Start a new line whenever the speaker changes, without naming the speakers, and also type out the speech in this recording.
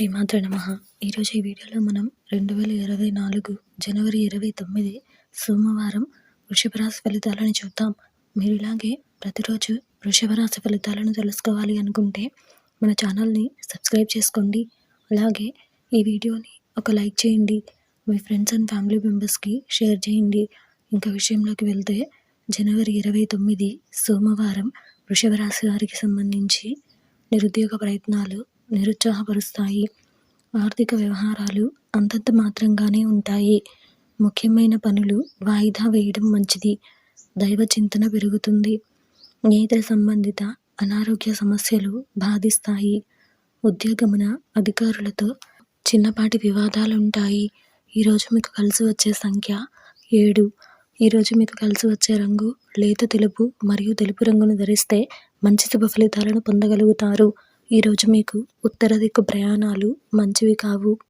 శ్రీమాత నమ. ఈరోజు ఈ వీడియోలో మనం రెండు వేల ఇరవై నాలుగు జనవరి ఇరవై తొమ్మిది సోమవారం వృషభ రాశి ఫలితాలను చూద్దాం. మీరు ఇలాగే ప్రతిరోజు వృషభ రాశి ఫలితాలను తెలుసుకోవాలి అనుకుంటే మన ఛానల్ని సబ్స్క్రైబ్ చేసుకోండి. అలాగే ఈ వీడియోని ఒక లైక్ చేయండి. మీ ఫ్రెండ్స్ అండ్ ఫ్యామిలీ మెంబర్స్కి షేర్ చేయండి. ఇంకా విషయంలోకి వెళ్తే జనవరి ఇరవై తొమ్మిది సోమవారం వృషభ రాశి వారికి సంబంధించి నిరుద్యోగ ప్రయత్నాలు నిరుత్సాహపరుస్తాయి. ఆర్థిక వ్యవహారాలు అంతంత మాత్రంగానే ఉంటాయి. ముఖ్యమైన పనులు వాయిదా వేయడం మంచిది. దైవ చింతన పెరుగుతుంది. నేత్ర సంబంధిత అనారోగ్య సమస్యలు బాధిస్తాయి. ఉద్యోగమున అధికారులతో చిన్నపాటి వివాదాలు ఉంటాయి ఈరోజు మీకు కలిసి వచ్చే సంఖ్య ఏడు. ఈరోజు మీకు కలిసి వచ్చే రంగు లేత తెలుపు మరియు తెలుపు రంగును ధరిస్తే మంచి శుభ ఫలితాలను పొందగలుగుతారు. ఈరోజు మీకు ఉత్తర దిక్కు ప్రయాణాలు మంచివి కావు.